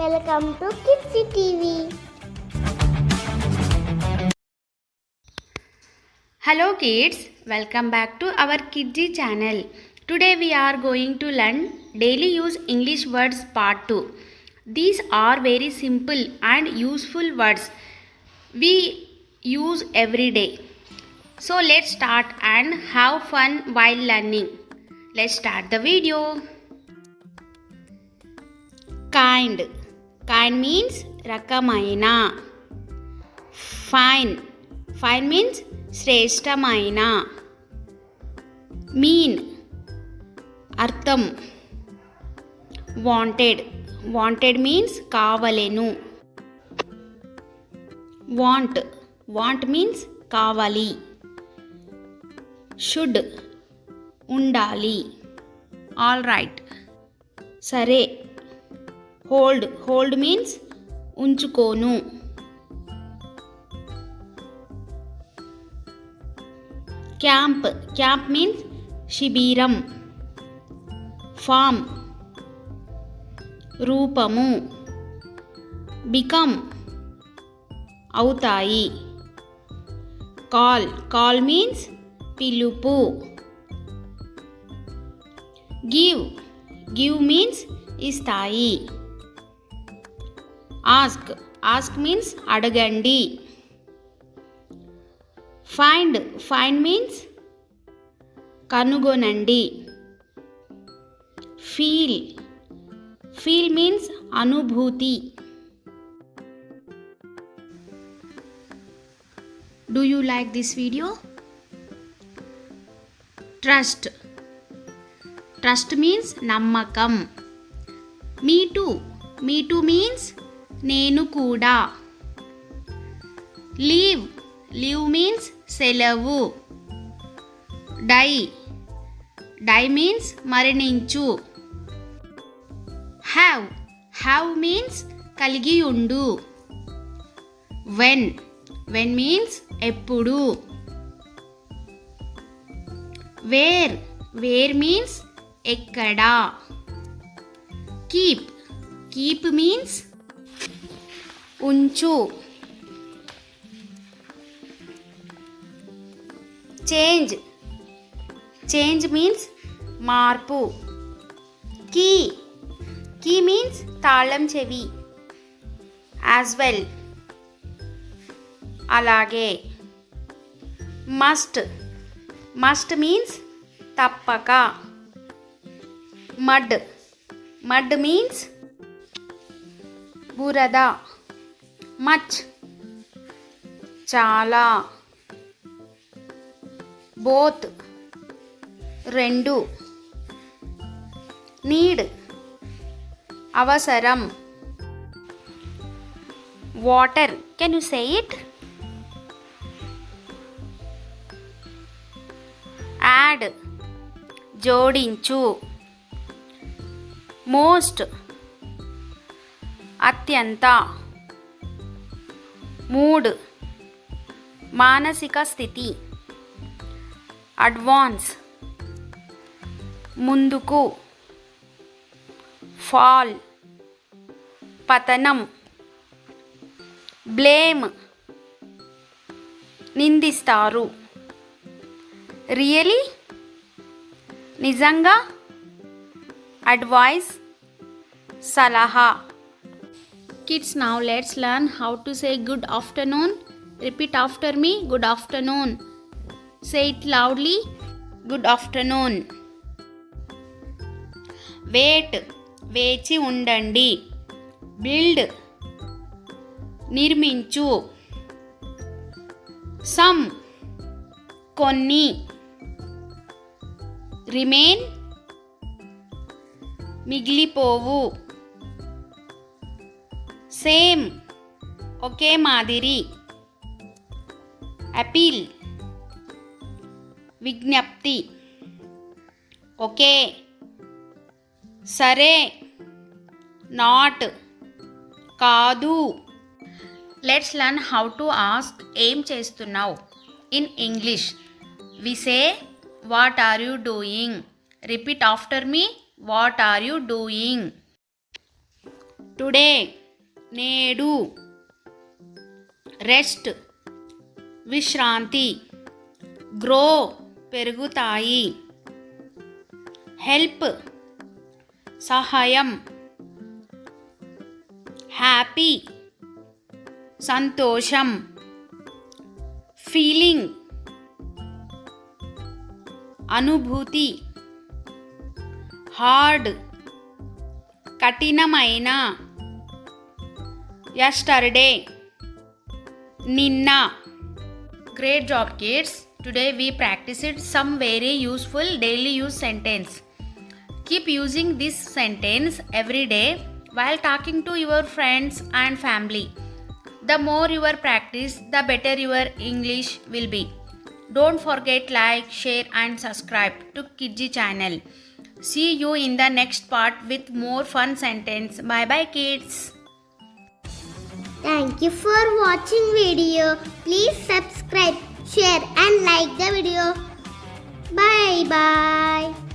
Welcome to kids TV Hello kids, welcome back to our Kidji channel. Today we are going to learn daily use English words part 2. These are very simple and useful words we use every day. So let's start and have fun while learning. Let's start the video. Kind. kind means రకమైన. Fine fine means శ్రేష్టమైన. Mean అర్థం. Wanted wanted means కావలేను. Want want means కావాలి. Should ఉండాలి. All right సరే. Hold hold means ఉంచుకోను. Camp camp means శిబిరం. Form రూపము. బికమ్ అవుతాయి. కాల్ కాల్ మీన్స్ పిలుపు. గివ్ గివ్ మీన్స్ ఇస్తాయి. ఆస్క్ ఆస్క్ మీన్స్ అడగండి. ఫైండ్ ఫైండ్ మీన్స్ కనుగొనండి. ఫీల్ ఫీల్ మీన్స్ అనుభూతి. Do you like this video trust trust means నమ్మకం. Me too me too means నేను కూడా. లీవ్ లీవ్ మీన్స్ సెలవు. Die die means మరణించు. Have have means కలిగి ఉండు. వెన్ వెన్ మీన్స్ ఎప్పుడు. వేర్ వేర్ మీన్స్ ఎక్కడా. కీప్ కీప్ మీన్స్ ఉంచు. చేంజ్. చేంజ్ మీన్స్ మార్పు. కీ. కీ మీన్స్ తాళం చెవి. యాజ్ వెల్ అలాగే. మస్ట్ మస్ట్ మీన్స్ తప్పక. మడ్ మడ్ మీన్స్ బురద. మచ్. చాలా. బోత్. రెండు. నీడ్. అవసరం. Water. Can you say it? Add. జోడించు. మోస్ట్. అత్యంత. మూడ్. మానసిక స్థితి. అడ్వాన్స్. ముందుకు. ఫాల్. పతనం. బ్లేమ్. నిందిస్తారు. రియలీ? నిజంగా? అడ్వైస్? సలహా. Kids now let's learn how to say good afternoon repeat after me good afternoon say it loudly good afternoon wait వేచి ఉండండి. బిల్డ్ నిర్మించు. సమ్ కొన్ని. రిమైన్ మిగిలిపోవు. సేమ్ ఒకే మాదిరి. అపీల్ విజ్ఞప్తి ఓకే సరే నాట్ కాదు. Let's learn how to ask ఏం చేస్తున్నావు? In English. We say what are you doing? Repeat after me what are you doing? Today నేడు. రెస్ట్ విశ్రాంతి గ్రో పెరుగుతాయి. హెల్ప్ సహాయం హ్యాపీ సంతోషం ఫీలింగ్ అనుభూతి హార్డ్ కఠినమైన yesterday, Nina. Great job, kids. Today we practiced some very useful daily use sentence. Keep using this sentence every day while talking to your friends and family. The more you practice, the better your English will be. Don't forget like, share and subscribe to Kidji channel. See you in the next part with more fun sentence. Bye bye kids. Thank you for watching video. Please subscribe, share and like the video. Bye bye.